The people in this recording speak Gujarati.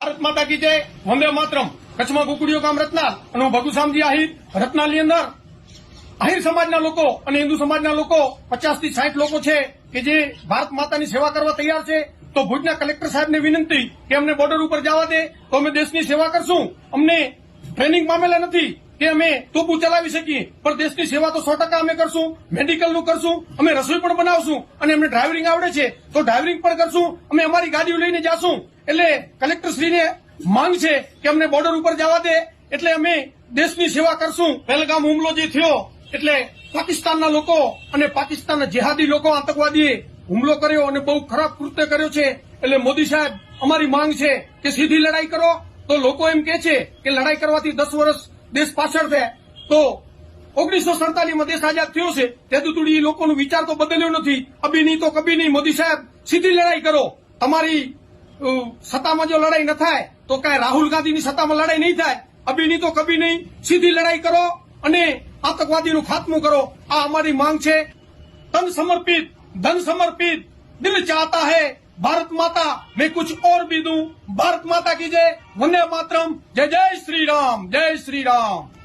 ભારત માતા કી જય. વંદે માતરમ. કચ્છમાં કુકડીઓ ગામ રત્નાલ અને હું ભગુસામજી આહિર. રત્નાલની અંદર આહિર સમાજના લોકો અને હિન્દુ સમાજના લોકો પચાસથી સાઠ લોકો છે કે જે ભારત માતાની સેવા કરવા તૈયાર છે, તો ભુજના કલેક્ટર સાહેબને વિનંતી કે અમને બોર્ડર ઉપર જવા દે, તો અમે દેશની સેવા કરશું. અમને ટ્રેનિંગ પામેલા નથી કે અમે તોપું ચલાવી શકીએ, પણ દેશની સેવા તો સો ટકા અમે કરશું, મેડિકલનું કરશું, અમે રસોઈ પણ બનાવશું અને અમને ડ્રાઇવિંગ આવડે છે, તો ડ્રાઇવિંગ પણ કરશું, અમે અમારી ગાડીઓ લઈને જાશું. એટલે કલેક્ટરશ્રીને માંગ છે કે અમને બોર્ડર ઉપર જવા દે. એટલે અમે દેશની સેવા કરશું. પહેલગામ હુમલો જે થયો, એટલે પાકિસ્તાનના લોકો અને પાકિસ્તાનના જેહાદી લોકો આતંકવાદીએ હુમલો કર્યો અને બહુ ખરાબ કૃત્ય કર્યો છે. એટલે મોદી સાહેબ, અમારી માંગ છે કે સીધી લડાઈ કરો. તો લોકો એમ કે છે કે લડાઈ કરવાથી દસ વર્ષ દેશ પાછળ થાય તો ઓગણીસો સડતાલીસમાં દેશ આઝાદ થયો છે. તે દુતુડી એ લોકોનો વિચાર તો બદલ્યો નથી. અભી નહીં તો કભી નહીં. મોદી સાહેબ, સીધી લડાઈ કરો. તમારી સત્તામાં જો લડાઈ ન થાય, તો કાંઈ રાહુલ ગાંધીની સત્તામાં લડાઈ નહીં થાય. અભિની તો કભી નહીં. સીધી લડાઈ કરો અને આતંકવાદીનું ખાતમું કરો. આ અમારી માંગ છે. ધન સમર્પિત ધન સમર્પિત. દિલ ચાહતા હૈ, ભારત માતા. મેં કુછ ઓર ભી દઉં ભારત માતા કી જય. વંદે માતરમ. જય જય શ્રી રામ, જય શ્રી રામ.